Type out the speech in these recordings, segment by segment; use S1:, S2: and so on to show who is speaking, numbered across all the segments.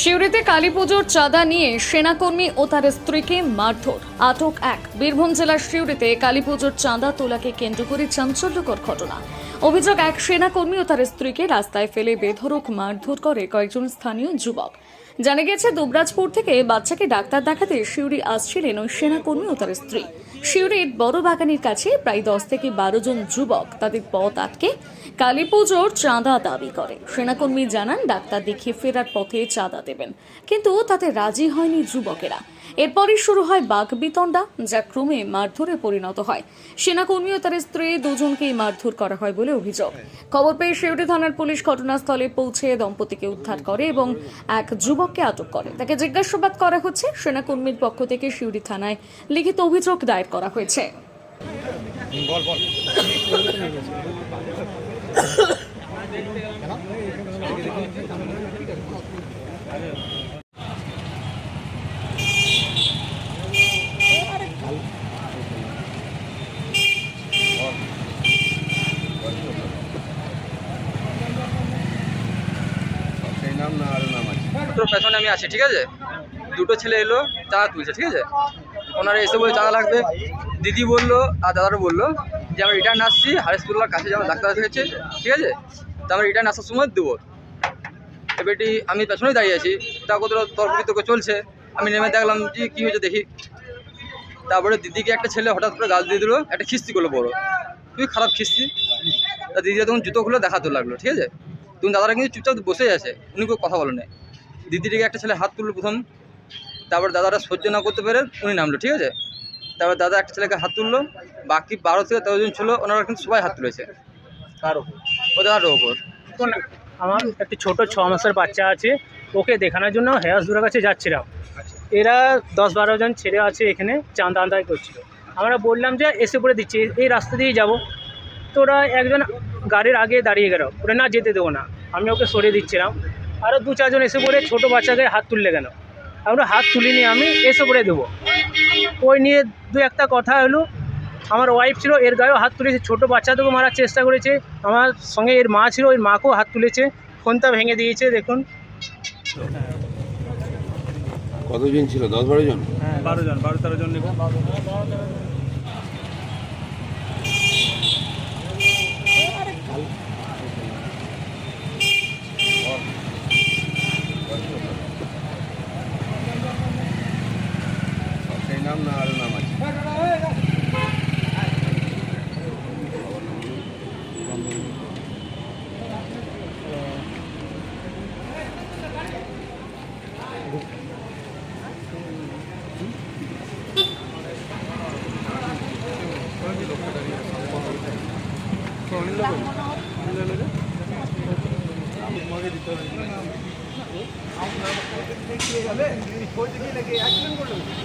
S1: সিউড়িতে কালী পুজোর চাঁদা নিয়ে সেনাকর্মী ও তার স্ত্রীকে মারধর। আটক এক। বীরভূম জেলার সিউড়িতে কালী পুজোর চাঁদা তোলাকে কেন্দ্র করে চাঞ্চল্যকর ঘটনা। অভিযোগ, এক সেনাকর্মী ও তার স্ত্রীকে রাস্তায় ফেলে বেধরক মারধর করে কয়েকজন স্থানীয় যুবক। জানা গেছে, দুবরাজপুর থেকে বাচ্চাকে ডাক্তার দেখাতে শিউরি আসছিলেন ওই সেনাকর্মী ও তার স্ত্রী। শিউরির বড় বাগানের কাছে প্রায় দশ থেকে বারো জন যুবক তাদের পথ আটকে কালী পুজোর চাঁদা দাবি করে। সেনাকর্মী জানান, ডাক্তার দেখিয়ে ফেরার পথে চাঁদা দেবেন। কিন্তু তাতে রাজি হয়নি যুবকেরা। এরপরই শুরু হয় বাঘ বিতণ্ডা, যা ক্রমে মারধরে পরিণত হয়। সেনাকর্মী ও তার স্ত্রী দুজনকেই মারধর করা হয় বলে অভিযোগ। খবর পেয়ে শিউরি থানার পুলিশ ঘটনাস্থলে পৌঁছে দম্পতিকে উদ্ধার করে এবং এক যুবককে আটক করে। তাকে জিজ্ঞাসাবাদ করা হচ্ছে। সেনাকর্মীর পক্ষ থেকে শিউরি থানায় লিখিত অভিযোগ দায়ের করা হয়েছে।
S2: পেছনে আমি আছি ঠিক আছে? দুটো ছেলে এলো চাঁদা তুলছে ঠিক আছে? ওনারা এসে বলে চাঁদা লাগবে। দিদি বলল আর দাদারও বলল যে, আমরা রিটার্ন আসছি হারেসপুরলার কাছে যেমন ডাক্তার হয়েছে ঠিক আছে? তো আমরা রিটার্ন আসার সময় দেবো। এবারটি আমি পেছনেই দাঁড়িয়ে আছি। তা কত তর্ক বিতর্ক চলছে। আমি নেমে দেখলাম যে, কী হয়েছে দেখি। তারপরে দিদিকে একটা ছেলে হঠাৎ করে গাল দিয়ে দিলো, একটা খিস্তি করল বড়ো। খুবই খারাপ খিস্তি। তা দিদি তখন জুতো খুলে দেখাতে লাগল, ঠিক আছে? তখন দাদারা কিন্তু চুপচাপ বসেই আছে, উনি কেউ কথা বলে না দিদিটিকে একটা ছেলে হাত তুললো প্রথম। তারপর দাদারা সহ্য না করতে পেরে উনি নামলো ঠিক আছে? তারপর দাদা একটা ছেলেকে হাত তুললো বাকি বারো থেকে তেরো জন ছিল ওনারা কিন্তু সবাই হাত তুলেছে।
S3: কার
S2: ও দাদার ওপর।
S3: ওপর আমার একটি ছোট ছ মাসের বাচ্চা আছে ওকে দেখানোর জন্য হেয়াসদুরের কাছে যাচ্ছিলাম। এরা দশ বারো জন ছেলে আছে এখানে চাঁদা আদায় করছিল। আমরা বললাম যে এসে পড়ে দিচ্ছি এই রাস্তা দিয়ে যাব। তো ওরা একজন গাড়ির আগে দাঁড়িয়ে গেল ওরা না যেতে দেবো না। আমি ওকে সরিয়ে দিচ্ছিলাম। আরও দু চারজন এসে পড়ে ছোটো বাচ্চাকে হাত তুললে কেন? আমরা হাত তুলিনি আমি এসে পড়ে দেবো। ওই নিয়ে দু একটা কথা হলো আমার ওয়াইফ ছিল এর গায়েও হাত তুলেছে ছোটো বাচ্চাদেরকে মারার চেষ্টা করেছে আমার সঙ্গে এর মা ছিল ওই মাকেও হাত তুলেছে ফোনটা ভেঙে দিয়েছে দেখুন।
S4: কতজন ছিল? দশ বারো জন?
S3: হ্যাঁ বারো জন বারো তেরো জন
S4: না আরও নাম আছে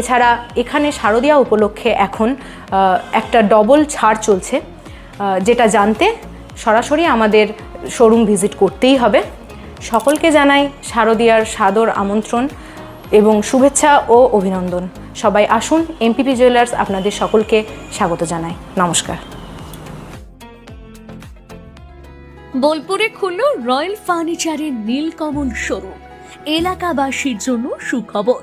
S5: এছাড়া এখানে শারদীয়া উপলক্ষে এখন একটা ডবল ছাড় চলছে যেটা জানতে সরাসরি আমাদের শোরুম ভিজিট করতেই হবে। সকলকে জানাই শারদীয়ার সাদর আমন্ত্রণ এবং শুভেচ্ছা ও অভিনন্দন। সবাই আসুন এমপিপি জুয়েলার্স আপনাদের সকলকে স্বাগত জানাই। নমস্কার।
S6: বোলপুরে খুলল রয়্যাল ফার্নিচারের নীলকমল শোরুম এলাকাবাসীর জন্য সুখবর।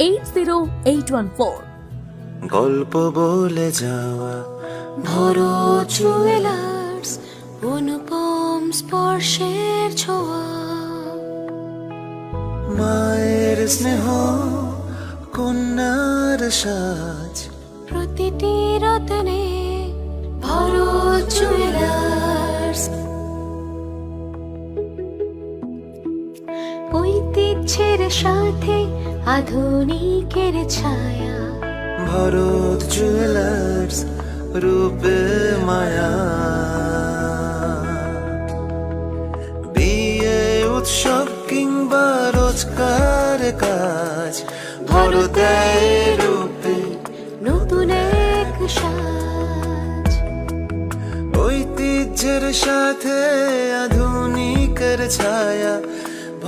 S6: eight zero eight one four
S7: গল্প বলে যাওয়া
S8: ভরো জুয়েলার্স অনুপম স্পর্শের ছোঁয়া।
S7: মায়ের স্নেহ কন্যার সাজ।
S8: প্রতিটি রতনে ভরো জুয়েলার্স ঐতিহ্যের সাথে আধুনিকের ছায়া।
S7: ভরত জুয়েলার্স রূপে মায়া। বিয়ে উৎসব কিংবা রোজকার কাজ ভরতের রূপে
S8: নতুন এক সাজ।
S7: ঐতিহ্যের সাথে আধুনিকের ছায়া